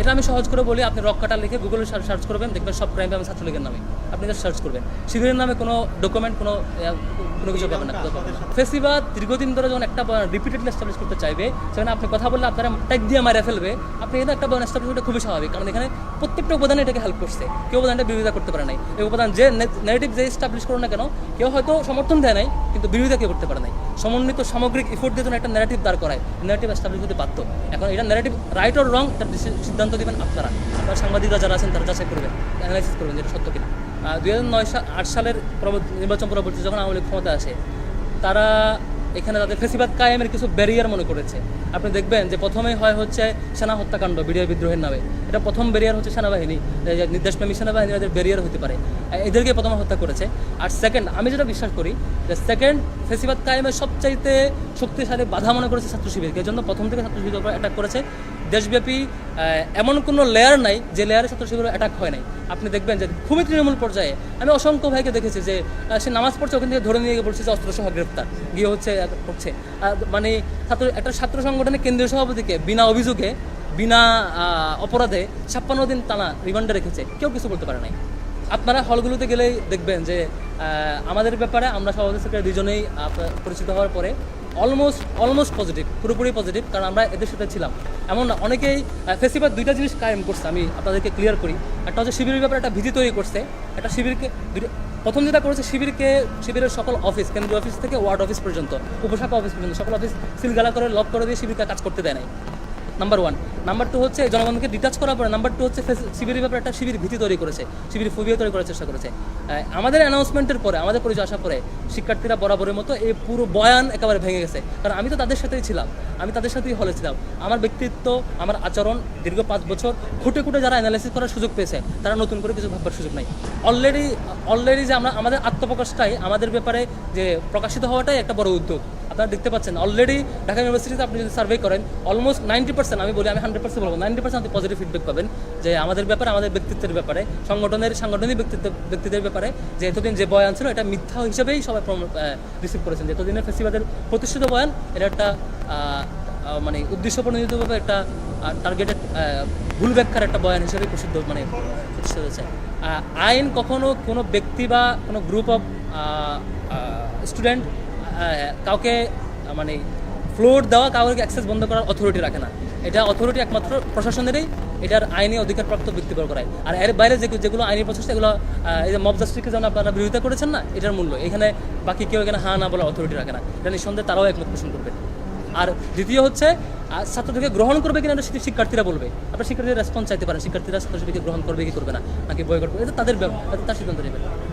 এটা আমি সহজ করে বলি আপনি রক কাটা লিখে গুগলে সার্চ করবেন দেখবেন সব ক্রাইম আমি ছাত্রলীগের নামে। আপনি এটা সার্চ করবেন। শিবিরের নামে কোনো ডকুমেন্ট কোনো কোনো কিছু পাবেন না। ফেসিবাদ দীর্ঘদিন ধরে যখন একটা রিপিটেডলি এস্টাবলিশ করতে চাইবে সেখানে আপনি কথা বললে আপনারা ট্যাগ দিয়ে মারা ফেলবে। আপনি এটা একটা বয়ান খুবই স্বাভাবিক। কারণ এখানে প্রত্যেকটা উপাদান এটাকে হেল্প করছে। কেউ উপাদানটা বিরোধিতা করতে পারে নাই। এই উপাদান যে নেগেটিভ যে এস্টাবলিশ করো না কেন কেউ হয়তো সমর্থন দেয় নাই কিন্তু বিরোধিতা কেউ করতে পারে নাই। সমন্বিত সামগ্রিক ইফোর্ট দিয়ে যখন একটা ন্যারেটিভ দাঁড় করায় নেগেটিভ এস্টাবলিশ হতে বাধ্য। এখন এটা নেগেটিভ রাইট অর রং তার ডিসি- সিদ্ধান্ত দিবেন আপনারা। সাংবাদিকরা যারা আছেন, তারা যাচাই করবেন অ্যানালাইসিস করবেন যেটা সত্য কিনা। দুই হাজার নয় আট সালের নির্বাচন পরবর্তী যখন আওয়ামী লীগ ক্ষমতা আসে, তারা এখানে তাদের ফেসিবাদ কায়েমের কিছু ব্যারিয়ার মনে করেছে। আপনি দেখবেন যে প্রথমেই হয় হচ্ছে সেনা হত্যাকাণ্ড, বিডিআর বিদ্রোহের নামে। এটা প্রথম ব্যারিয়ার হচ্ছে সেনাবাহিনী নির্দেশপ্রেমী সেনাবাহিনী, এদের ব্যারিয়ার হতে পারে। এদেরকে প্রথমে হত্যা করেছে। আর সেকেন্ড আমি যেটা বিশ্বাস করি যে সেকেন্ড ফেসিবাদ কায়েমের সবচাইতে শক্তিশালী বাধা মনে করেছে ছাত্র শিবিরকে। জন্য প্রথম থেকে ছাত্র শিবিরের উপর অ্যাটাক করেছে। দেশব্যাপী এমন কোনো লেয়ার নাই যে লেয়ারে ছাত্র শিবিরের অ্যাটাক হয় নাই। আপনি দেখবেন যে খুবই তৃণমূল পর্যায়ে আমি অসংখ্য ভাইকে দেখেছি যে সে নামাজ পড়ছে, ওখান থেকে ধরে নিয়ে গিয়ে বলছে যে অস্ত্রসহ গ্রেপ্তার গিয়ে হচ্ছে করছে মানে ছাত্র, একটা ছাত্র সংগঠনের কেন্দ্রীয় সভাপতিকে বিনা অভিযোগে, বিনা অপরাধে ছাপ্পান্ন দিন টানা রিমান্ডে রেখেছে। কেউ কিছু বলতে পারে নাই। আপনারা হলগুলোতে গেলেই দেখবেন যে আমাদের ব্যাপারে আমরা সভাপতি সেক্রেটারি দুজনেই পরিচিত হওয়ার পরে অলমোস্ট অলমোস্ট পজিটিভ পুরোপুরি পজিটিভ কারণ আমরা এদের সাথে ছিলাম। এমন অনেকেই ফেসিবাদ দুইটা জিনিস কায়েম করছে, আমি আপনাদেরকে ক্লিয়ার করি। একটা হচ্ছে শিবিরের ব্যাপারে একটা ভীতি তৈরি করছে, একটা শিবিরকে প্রথম যেটা করেছে শিবিরকে, শিবিরের সকল অফিস কেন্দ্রীয় অফিস থেকে ওয়ার্ড অফিস পর্যন্ত, উপশাখা অফিস পর্যন্ত, সকল অফিস সিলগালা করে লক করে দিয়ে শিবিরকে কাজ করতে দেয় নাই। নাম্বার ওয়ান নাম্বার টু হচ্ছে জনগণকে ডিটাচ করার পরে নাম্বার টু হচ্ছে শিবিরের ব্যাপারে একটা শিবির ভীতি তৈরি করেছে, শিবির ফুবিয়া তৈরি করার চেষ্টা করেছে। আমাদের অ্যানাউন্সমেন্টের পরে, আমাদের পরিচয় আসার পরে শিক্ষার্থীরা বরাবরের মতো এই পুরো বয়ান একেবারে ভেঙে গেছে। কারণ আমি তো তাদের সাথেই ছিলাম, আমি তাদের সাথেই হলে ছিলাম। আমার ব্যক্তিত্ব, আমার আচরণ দীর্ঘ পাঁচ বছর, খুঁটে খুঁটে যারা অ্যানালাইসিস করার সুযোগ পেয়েছে, তারা নতুন করে কিছু ভাববার সুযোগ নাই। অলরেডি অলরেডি যে আমরা, আমাদের আত্মপ্রকাশটাই, আমাদের ব্যাপারে যে প্রকাশিত হওয়াটাই একটা বড় উদ্যোগ। আপনারা দেখতে পাচ্ছেন অলরেডি ঢাকা ইউনিভার্সিটিতে আপনি যদি সার্ভে করেন অলমোস্ট নাইনটি পার্সেন্ট আমি বলি আমি হান্ড্রেড পার্সেন্ট বলব নাইনটি পার্সেন্ট আপনি পজিটিভ ফিডব্যাক পাবেন যে আমাদের ব্যাপারে, আমাদের ব্যক্তিত্বের ব্যাপারে, সংগঠনের, সাংগঠনিক ব্যক্তিত্ব, ব্যক্তিদের ব্যাপারে যে এতদিন যে বয়ান ছিল, এটা মিথ্যা হিসেবেই সবাই রিসিভ করেছেন। যে এতদিনের ফেস্টিভ্যালের প্রতিষ্ঠিত বয়ান, এটা একটা মানে উদ্দেশ্য প্রণোদিতভাবে একটা টার্গেটেড ভুল ব্যাখ্যার একটা বয়ান হিসেবে প্রসিদ্ধ মানে প্রতিষ্ঠিত হয়েছে। আইন কখনো কোনো ব্যক্তি বা কোনো গ্রুপ অফ স্টুডেন্ট কাউকে মানে ফ্লোর দেওয়া কাউকে অ্যাক্সেস বন্ধ করার অথরিটি রাখে না। এটা অথরিটি একমাত্র প্রশাসনেরই, এটার আইনি অধিকারপ্রাপ্ত ব্যক্তি বর করায়। আর এর বাইরে যে যেগুলো আইনি প্রচেষ্টা এগুলো এই যে মব জাস্টিসকে যেমন আপনারা বিরোধিতা করেছেন না, এটার মূল্য। এখানে বাকি কেউ এখানে হা না বলার অথরিটি রাখে না। এটা নিঃসন্দেহে তারাও একমত পোষণ করবে। আর দ্বিতীয় হচ্ছে ছাত্রদেরকে গ্রহণ করবে কিনা এটা শিক্ষা- শিক্ষার্থীরা বলবে। আপনার শিক্ষার্থীরা রেসপন্স চাইতে পারেন। শিক্ষার্থীরা ছাত্রছাত্রীকে গ্রহণ করবে কি করবে না, নাকি বয় করবে? এটা তাদের তার সিদ্ধান্ত নেবে।